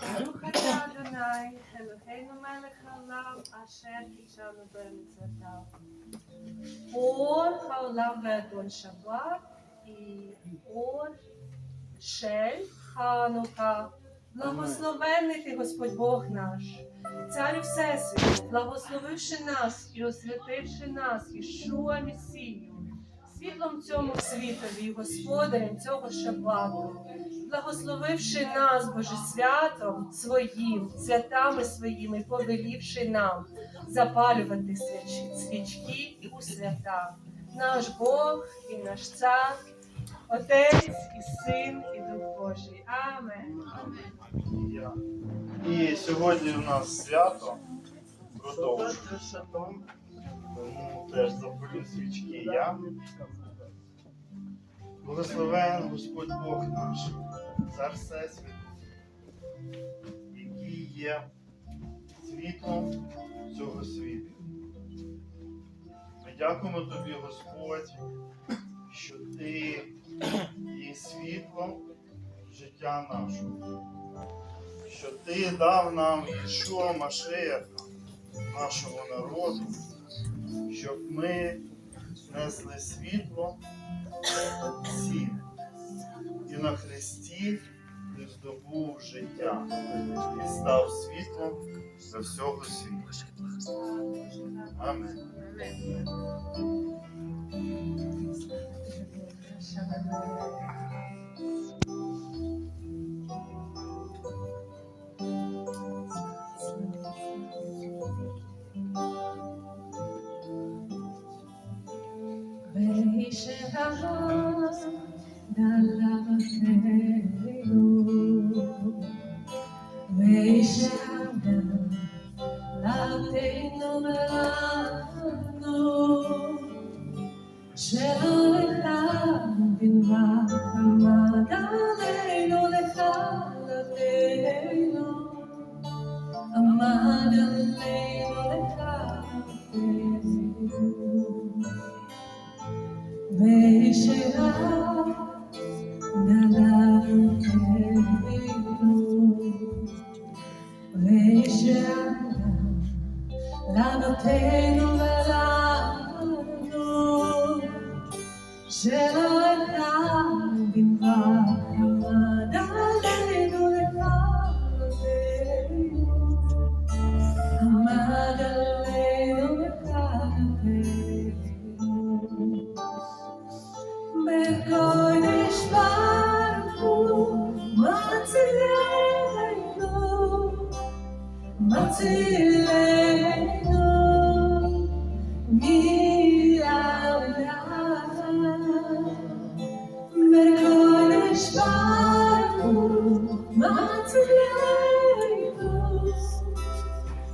ברוך אתה אדוני, אלוהינו מלך העולם, אשר קישרנו במצוותיו. אור העולם ואדון שבת і ор шель Ханука. Благословенний ти Господь Бог наш, царю Всесвіту, благословивши нас і освятивши нас, Ішуа Месію, світлом цьому світові, господарем цього шабату, благословивши нас, Боже, святом своїм, святами своїми, повелівши нам запалювати свічки і у свята. Наш Бог і наш цар, Отець і Син, і Дух Божий. Амен. І сьогодні у нас свято продовжується. Тому теж запалю свічки я. Благословен Господь Бог наш, цар Всесвіту, який є світлом цього світу. Ми дякуємо тобі, Господь, що ти є світлом життя нашого що ти дав нам Ішуа Машеяха, нашого народу, щоб ми несли світло всім і на Христі ти здобув життя і став світлом для всього світу. Амінь. Deixe-la Matilda,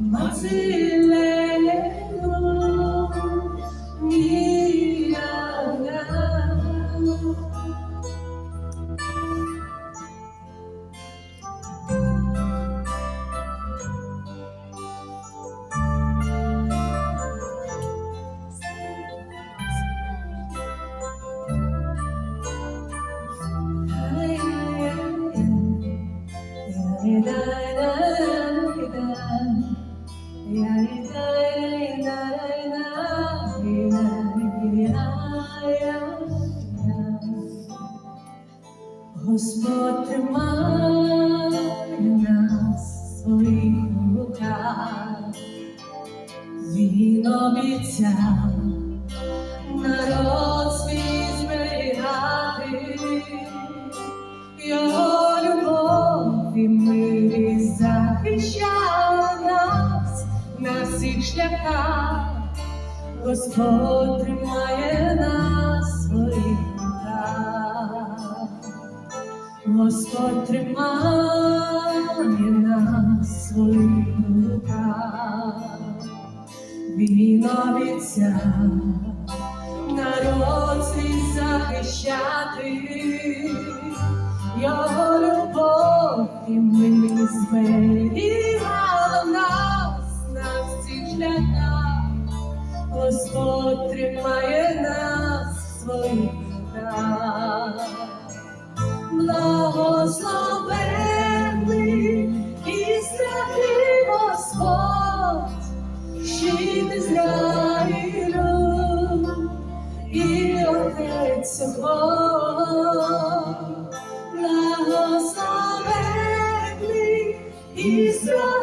Matilda. Обіцяв народ свій зберігати, його любов і милість захищала нас на всіх шляхах, Господь тримає нас своїх руках, Господь тримає нас своїх руках. Він обіцяв народ свій захищати, його любов і милість зберігала нас на всіх шляхах. Господь тримає нас в своїх руках. Благословений щит Ізраїля і отець Бог, благословений Ізраїль.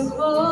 Отець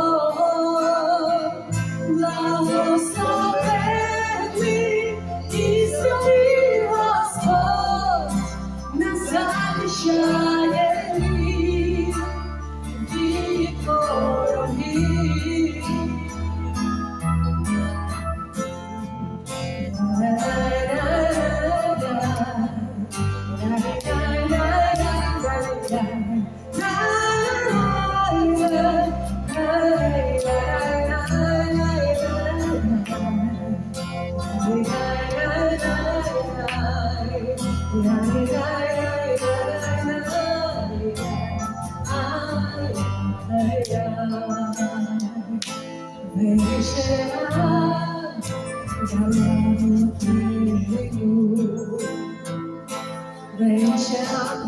회개시라 사랑은 들리고 회개시라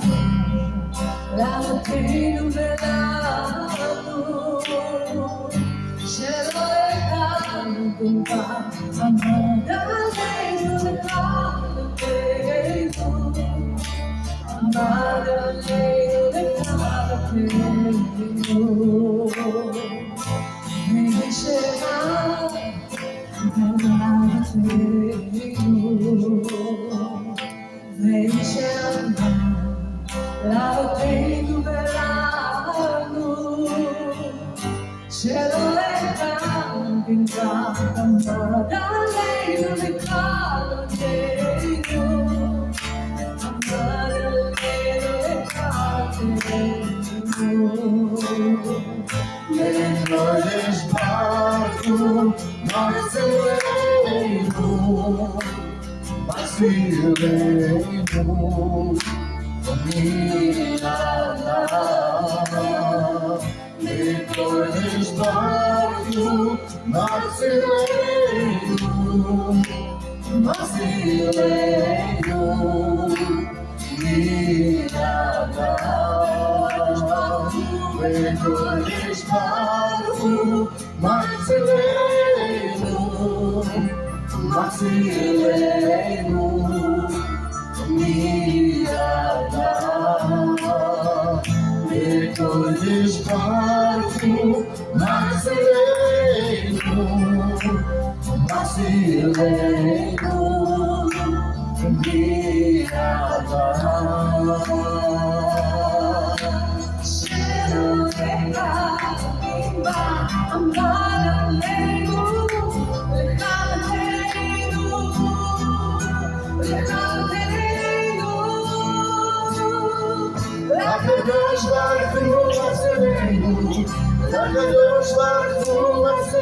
should I go out? reino, dominará. Depois barco, marcileiro, marcileiro, mirará. Depois barco, marcileiro, marcileiro. Marco, Marcelino, Marcelino, Nerede duruşlar durulmasın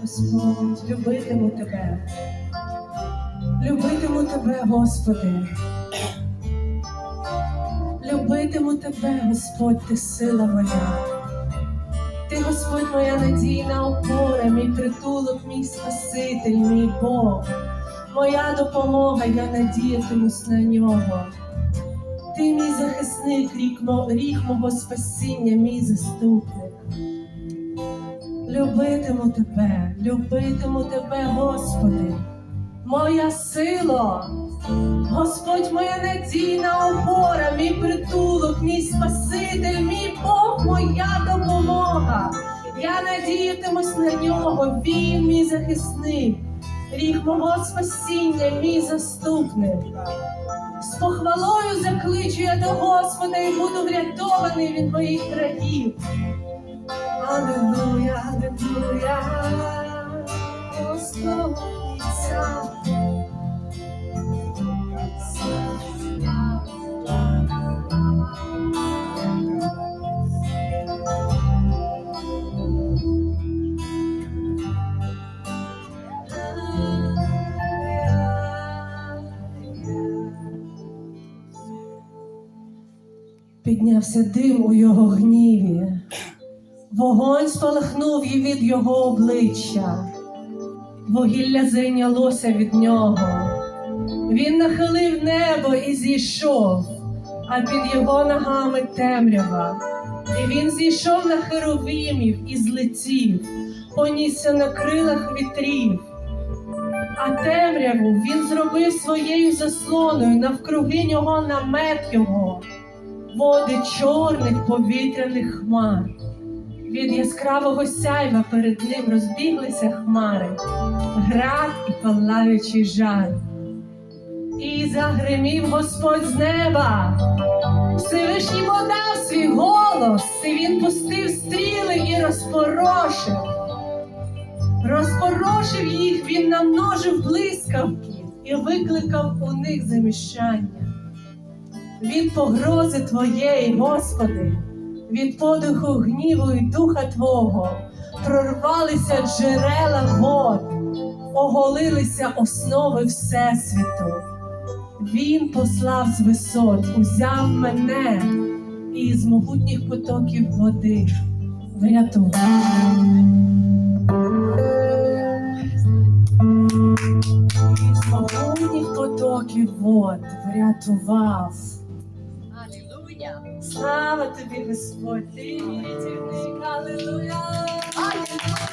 Господь, любитиму тебе, любитиму тебе, Господи. Любитиму тебе, Господь, ти сила моя. Ти, Господь, моя надійна опора, мій притулок, мій Спаситель, мій Бог, моя допомога, я надіятимусь на нього. Ти мій захисник, рік, мо- ріг мого спасіння, мій заступник. Любитиму тебе, любитиму тебе, Господи, моя сила. Господь моя надійна опора, мій притулок, мій Спаситель, мій Бог, моя допомога. Я надіятимусь на нього, він мій захисник, ріг мого спасіння, мій заступник. З похвалою закличу я до Господа і буду врятований від моїх врагів. Аллилуйя, аллилуйя, Господь. Піднявся дим у його гніві, вогонь спалахнув від його обличчя, вугілля зайнялося від нього. Він нахилив небо і зійшов, а під його ногами темрява. І він зійшов на херовимів і злетів, понісся на крилах вітрів. А темряву він зробив своєю заслоною навкруги нього намет його води чорних повітряних хмар. Від яскравого сяйва перед ним розбіглися хмари, град і палаючий жар. І загримів Господь з неба, Всевишній подав свій голос, і він пустив стріли і розпорошив. Розпорошив їх, він намножив блискавки і викликав у них заміщання від погрози Твоєї, Господи, від подиху гніву і духа Твого, прорвалися джерела вод, оголилися основи Всесвіту. Він послав з висот, узяв мене і з могутніх потоків води врятував. Із могутніх потоків вод врятував. Слава тобі, Господь, ти мій рятівник, Аллилуйя! Алілуя!